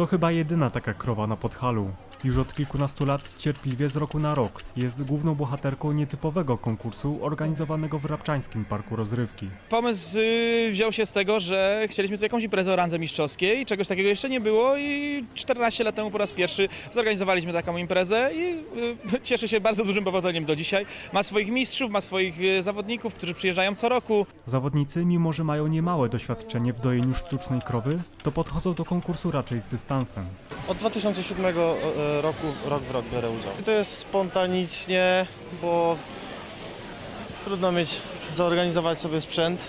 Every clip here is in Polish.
To chyba jedyna taka krowa na Podhalu. Już od kilkunastu lat cierpliwie z roku na rok jest główną bohaterką nietypowego konkursu organizowanego w Rabczańskim Parku Rozrywki. Pomysł y, wziął się z tego, że chcieliśmy tu jakąś imprezę o randze mistrzowskiej, czegoś takiego jeszcze nie było i 14 lat temu po raz pierwszy zorganizowaliśmy taką imprezę i y, cieszy się bardzo dużym powodzeniem do dzisiaj. Ma swoich mistrzów, ma swoich y, zawodników, którzy przyjeżdżają co roku. Zawodnicy, mimo że mają niemałe doświadczenie w dojeniu sztucznej krowy, to podchodzą do konkursu raczej z dystansem. Od 2007 e, roku rok w rok biorę udział. To jest spontanicznie, bo trudno mieć, zorganizować sobie sprzęt.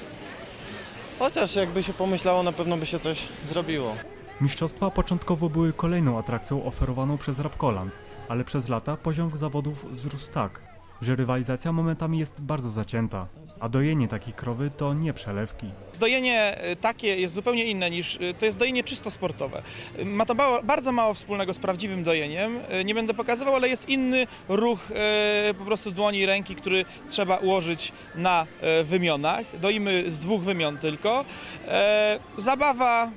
Chociaż jakby się pomyślało, na pewno by się coś zrobiło. Mistrzostwa początkowo były kolejną atrakcją oferowaną przez Rapkoland, ale przez lata poziom zawodów wzrósł tak, że rywalizacja momentami jest bardzo zacięta, a dojenie takiej krowy to nie przelewki. Dojenie y, takie jest zupełnie inne niż, y, to jest dojenie czysto sportowe. Y, Ma to bardzo mało wspólnego z prawdziwym dojeniem. Nie będę pokazywał, ale jest inny ruch po prostu dłoni i ręki, który trzeba ułożyć na wymionach. Doimy z dwóch wymion tylko. E, Zabawa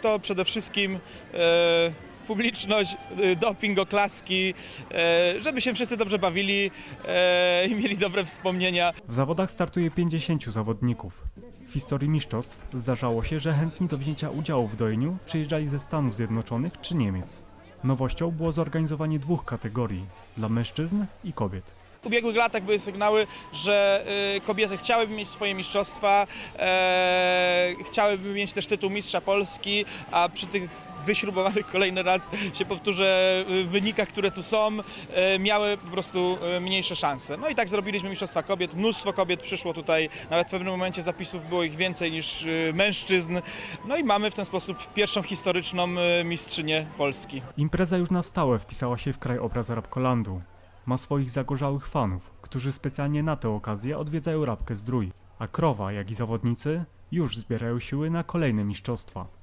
to przede wszystkim e, publiczność, y, doping, oklaski, e, żeby się wszyscy dobrze bawili e, i mieli dobre wspomnienia. W zawodach startuje 50 zawodników. W historii mistrzostw zdarzało się, że chętni do wzięcia udziału w dojeniu przyjeżdżali ze Stanów Zjednoczonych czy Niemiec. Nowością było zorganizowanie dwóch kategorii dla mężczyzn i kobiet. W ubiegłych latach były sygnały, że y, kobiety chciałyby mieć swoje mistrzostwa, e, chciałyby mieć też tytuł mistrza Polski, a przy tych wyśrubowanych kolejny raz się powtórzę y, wynikach, które tu są, e, miały po prostu e, mniejsze szanse. No i tak zrobiliśmy mistrzostwa kobiet. Mnóstwo kobiet przyszło tutaj, nawet w pewnym momencie zapisów było ich więcej niż y, mężczyzn. No i mamy w ten sposób pierwszą historyczną y, mistrzynię Polski. Impreza już na stałe wpisała się w krajobraz Rapkolandu. Ma swoich zagorzałych fanów, którzy specjalnie na tę okazję odwiedzają Rabkę Zdrój, a krowa, jak i zawodnicy już zbierają siły na kolejne mistrzostwa.